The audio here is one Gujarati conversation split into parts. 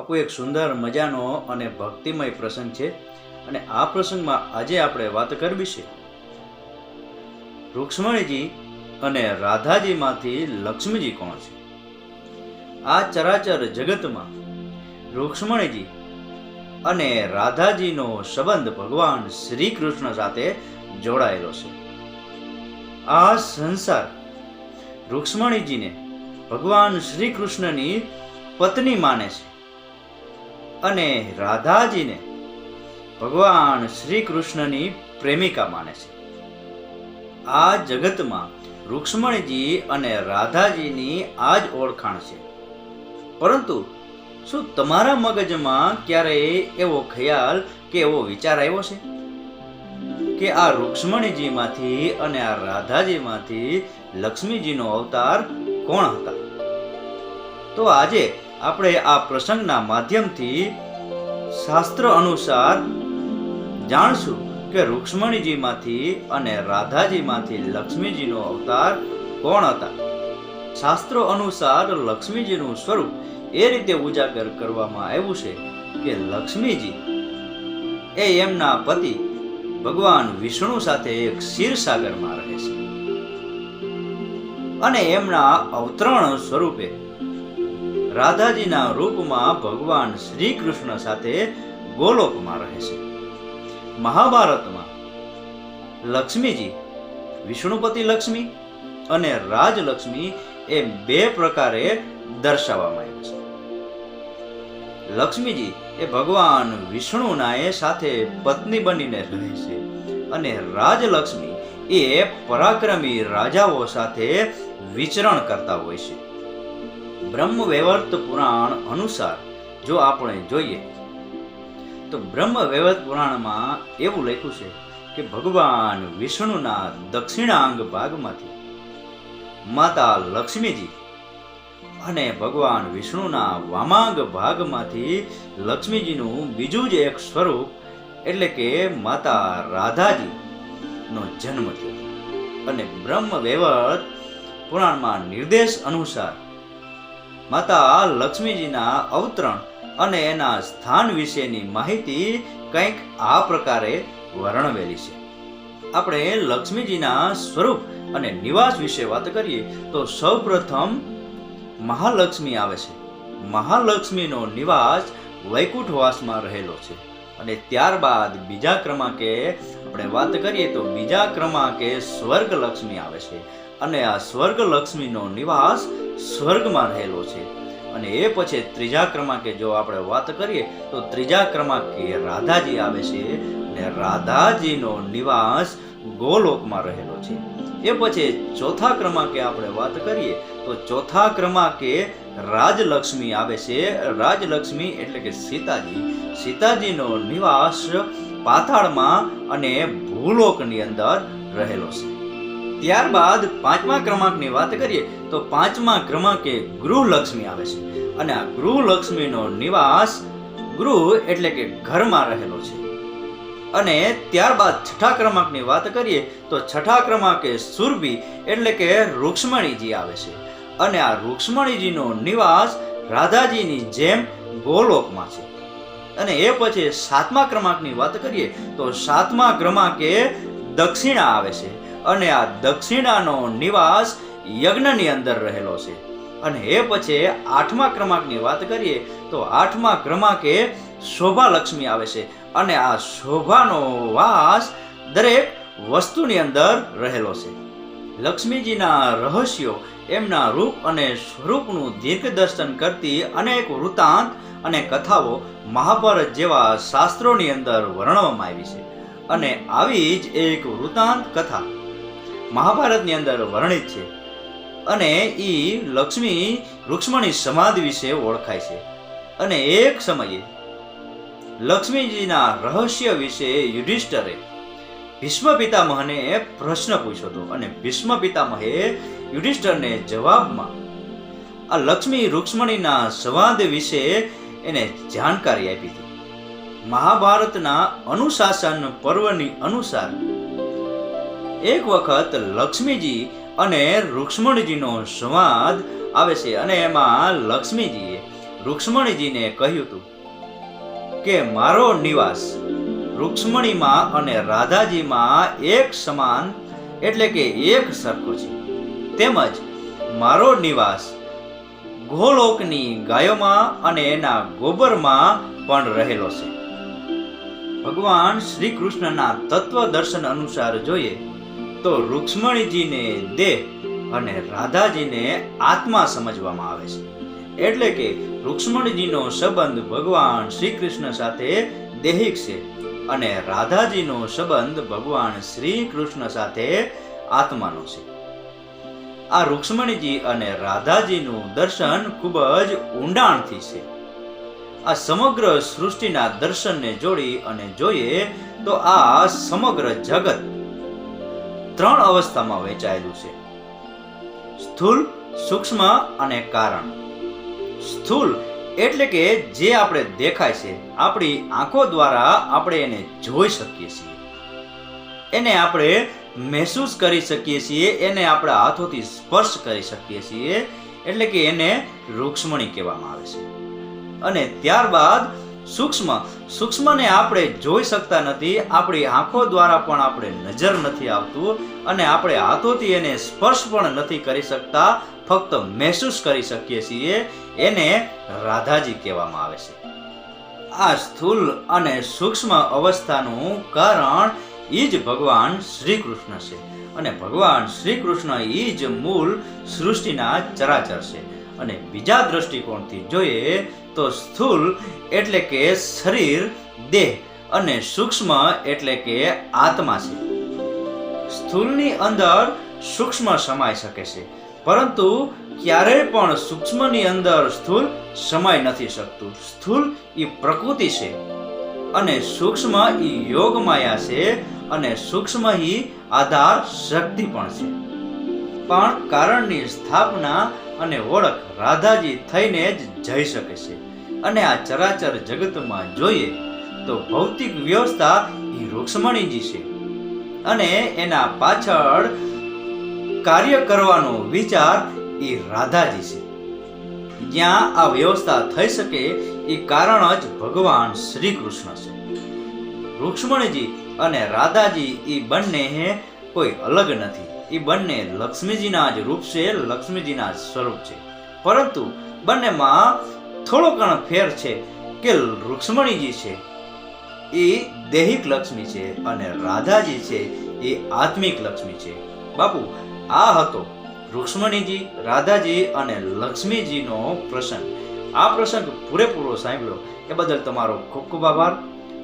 બાપુ, એક સુંદર મજાનો અને ભક્તિમય પ્રસંગ છે અને આ પ્રસંગમાં આજે આપણે વાત કરવી છે. રૂક્ષ્મણીજી અને રાધાજીમાંથી લક્ષ્મીજી કોણ છે? આ ચરાચર જગતમાં રૂક્ષ્મણીજી અને રાધાજીનો સંબંધ ભગવાન શ્રી કૃષ્ણ સાથે જોડાયેલો છે. આ સંસાર રૂક્ષ્મણીજીને ભગવાન શ્રી કૃષ્ણની પત્ની માને છે. અને રાધાજીને ભગવાન શ્રી કૃષ્ણની પ્રેમિકા માને છે. આ જગતમાં રૂક્ષ્મણીજી અને રાધાજીની આ જ ઓળખાણ છે. પરંતુ શું તમારા મગજમાં ક્યારેય એવો ખ્યાલ કે એવો વિચાર આવ્યો છે? કે આ રૂક્ષ્મણીજીમાંથી અને આ રાધાજીમાંથી લક્ષ્મીજીનો અવતાર કોણ હતા? તો આજે આપણે આ પ્રસંગના માધ્યમથી શાસ્ત્ર અનુસાર જાણશું કે રૂક્ષ્મણીજીમાંથી અને રાધાજીમાંથી લક્ષ્મીજીનો અવતાર કોણ હતા? શાસ્ત્રો અનુસાર લક્ષ્મીજીનું સ્વરૂપ એ રીતે ઉજાગર કરવામાં આવ્યું છે કે લક્ષ્મીજી એ એમના પતિ ભગવાન વિષ્ણુ સાથે એક ક્ષીરસાગરમાં રહે છે. અને એમના અવતરણ સ્વરૂપે રાધાજીના રૂપમાં ભગવાન શ્રી કૃષ્ણ સાથે ગોલોકમાં રહે છે. મહાભારતમાં લક્ષ્મીજી, વિષ્ણુપતિ લક્ષ્મી અને રાજલક્ષ્મી એ બે પ્રકારે દર્શાવવામાં આવ્યું છે. લક્ષ્મીજી એ ભગવાન વિષ્ણુના એ સાથે પત્ની બનીને રહે છે અને રાજલક્ષ્મી એ પરાક્રમી રાજાઓ સાથે વિચરણ કરતા હોય છે. બ્રહ્મ વૈવર્ત પુરાણ અનુસાર જો આપણે જોઈએ, તો બ્રહ્મ વૈવર્ત પુરાણમાં એવું લખ્યું છે કે ભગવાન વિષ્ણુના દક્ષિણાંગ ભાગમાંથી માતા લક્ષ્મીજી અને ભગવાન વિષ્ણુના વામાંગ ભાગમાંથી લક્ષ્મીજીનું બીજું જ એક સ્વરૂપ, એટલે કે માતા રાધાજીનો જન્મ થયો. અને બ્રહ્મ વૈવર્ત પુરાણમાં નિર્દેશ અનુસાર માતા લક્ષ્મીજીના અવતરણ અને એના સ્થાન વિશેની માહિતી કંઈક આ પ્રકારે વર્ણવેલી છે. આપણે લક્ષ્મીજીના સ્વરૂપ અને નિવાસ વિશે વાત કરીએ તો સૌપ્રથમ મહાલક્ષ્મી આવે છે. મહાલક્ષ્મીનો નિવાસ વૈકુંઠવાસમાં રહેલો છે અને ત્યારબાદ બીજા ક્રમાંકે આપણે વાત કરીએ તો બીજા ક્રમાંકે સ્વર્ગ લક્ષ્મી આવે છે. અને આ સ્વર્ગ લક્ષ્મીનો નિવાસ સ્વર્ગમાં રહેલો છે. અને એ પછી ત્રીજા ક્રમાંકે જો આપણે વાત કરીએ, તો ત્રીજા ક્રમાંકે રાધાજી આવે છે અને રાધાજીનો નિવાસ ગોલોકમાં રહેલો છે. એ પછી ચોથા ક્રમાંકે આપણે વાત કરીએ, તો ચોથા ક્રમાંકે રાજલક્ષ્મી આવે છે. રાજલક્ષ્મી એટલે કે સીતાજી. સીતાજીનો નિવાસ પાતાળમાં અને ભૂલોકની અંદર રહેલો છે. ત્યારબાદ પાંચમા ક્રમાંકની વાત કરીએ તો પાંચમા ક્રમાંકે ગૃહલક્ષ્મી આવે છે. અને આ ગૃહલક્ષ્મીનો નિવાસ ગૃહ એટલે કે ઘરમાં રહેલો છે. અને ત્યારબાદ છઠ્ઠા ક્રમાંકની વાત કરીએ તો છઠ્ઠા ક્રમાંકે સુરભી એટલે કે રૂક્ષ્મણીજી આવે છે. અને આ રૂક્ષ્મણીજીનો નિવાસ રાધાજીની જેમ ગોલોકમાં છે. અને એ પછી સાતમા ક્રમાંકની વાત કરીએ તો સાતમા ક્રમાંકે દક્ષિણા આવે છે. અને આ દક્ષિણાનો નિવાસ યજ્ઞની અંદર રહેલો છે. અને એ પછી આઠમા ક્રમાંકની વાત કરીએ તો આઠમા ક્રમાંકે શોભા લક્ષ્મી આવે છે અને આ શોભાનો વાસ દરેક વસ્તુની અંદર રહેલો છે. લક્ષ્મીજીના રહસ્યો, એમના રૂપ અને સ્વરૂપનું દીર્ઘદર્શન કરતી અનેક વૃતાંત અને કથાઓ મહાભારત જેવા શાસ્ત્રોની અંદર વર્ણવવામાં આવી છે. અને આવી જ એક વૃતાંત કથા મહાભારતની અંદર વર્ણિત છે અને એ લક્ષ્મી રૂક્ષ્મણી સમાધિ વિશે ઓળખાય છે. અને એક સમયે લક્ષ્મીજીના રહસ્ય વિશે યુધિષ્ઠરે ભીષ્મ પિતામહને પ્રશ્ન પૂછ્યો હતો અને ભીષ્મ પિતામહે યુધિષ્ઠરને જવાબમાં આ લક્ષ્મી રૂક્ષ્મણીના સંવાદ વિશે એને જાણકારી આપી હતી. મહાભારતના અનુશાસન પર્વની અનુસાર એક વખત લક્ષ્મીજી અને રુક્ષ્મણજીનો સંવાદ આવે છે અને એમાં લક્ષ્મીજીએ રુક્ષ્મણીજીને કહ્યું હતું કે, મારો નિવાસ રુક્ષ્મણીમાં અને રાધાજીમાં એક સમાન એટલે કે એક સરખો છે. તેમજ મારો નિવાસ ગોલોકની ગાયોમાં અને એના ગોબરમાં પણ રહેલો છે. ભગવાન શ્રી કૃષ્ણના તત્વ દર્શન અનુસાર જોઈએ તો રૂક્ષ્મણીજીને દેહ અને રાધાજીને આત્મા સમજવામાં આવે છે. એટલે કે રૂક્ષ્મણીજીનો સંબંધ ભગવાન શ્રી કૃષ્ણ સાથે દૈહિક છે અને રાધાજીનો સંબંધ ભગવાન શ્રી કૃષ્ણ સાથે આત્માનો છે. આ રૂક્ષ્મણીજી અને રાધાજીનું દર્શન ખૂબ જ ઊંડાણથી છે. આ સમગ્ર સૃષ્ટિના દર્શનને જોડી અને જોઈએ તો આ સમગ્ર જગત ત્રણ અવસ્થામાં વહેંચાયેલું છે. સ્થૂલ, સૂક્ષ્મ અને કારણ. સ્થૂલ એટલે કે જે આપણે દેખાય છે, આપણી આંખો દ્વારા આપણે એને જોઈ શકીએ છીએ. એને આપણે મહેસૂસ કરી શકીએ છીએ, એને આપણા હાથોથી સ્પર્શ કરી શકીએ છીએ, એટલે કે એને રૂક્ષ્મણી કહેવામાં આવે છે. અને ત્યારબાદ સૂક્ષ્મ, સૂક્ષ્મને આપણે જોઈ શકતા નથી, આપણી આંખો દ્વારા પણ આપણે નજર નથી આવતું અને આપણે હાથોથી એને સ્પર્શ પણ નથી કરી શકતા, ફક્ત મહેસૂસ કરી શકીએ છીએ, એને રાધાજી કહેવામાં આવે છે. આ સ્થૂલ અને સૂક્ષ્મ અવસ્થાનું કારણ એ જ ભગવાન શ્રી કૃષ્ણ છે અને ભગવાન શ્રી કૃષ્ણ એ જ મૂળ સૃષ્ટિના ચરાચર છે. અને બીજા દ્રષ્ટિકોણથી જોઈએ તો સ્થૂલ એટલે કે શરીર, દેહ અને સૂક્ષ્મ એટલે કે આત્મા છે. સ્થૂલની અંદર સૂક્ષ્મ સમાઈ શકે છે, પરંતુ ક્યારેય પણ સૂક્ષ્મની અંદર સ્થૂલ સમાઈ નથી શકતું. સ્થૂલ એ પ્રકૃતિ છે અને સૂક્ષ્મ એ યોગ માયા છે અને સૂક્ષ્મ ઈ આધાર શક્તિ પણ છે. પણ કારણની સ્થાપના અને ઓળખ રાધાજી થઈને જ જઈ શકે છે. અને આ ચરાચર જગતમાં જોઈએ તો ભૌતિક વ્યવસ્થા એ રૂક્ષ્મણીજી છે. અને એના પાછળ કાર્ય કરવાનો વિચાર એ રાધાજી છે. જ્યાં આ વ્યવસ્થા થઈ શકે એ કારણ જ ભગવાન શ્રી કૃષ્ણ છે. રૂક્ષ્મણીજી અને રાધાજી એ બંને કોઈ અલગ નથી. એ બંને લક્ષ્મીજીના જ રૂપ છે, લક્ષ્મીજીના જ સ્વરૂપ છે. પરંતુ બંનેમાં થોડો ઘણો ફેર છે કે રુક્ષ્મણીજી છે. એ દૈહિક લક્ષ્મી છે અને રાધાજી છે, એ આત્મિક લક્ષ્મી છે. બાપુ, આ હતો રુક્ષ્મણીજી, રાધાજી અને લક્ષ્મીજીનો પ્રસંગ. આ પ્રસંગ પૂરેપૂરો સાંભળ્યો. એ બદલ તમારો ખૂબ ખૂબ આભાર.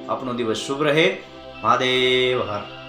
આપનો દિવસ શુભ રહે. મહાદેવ હર.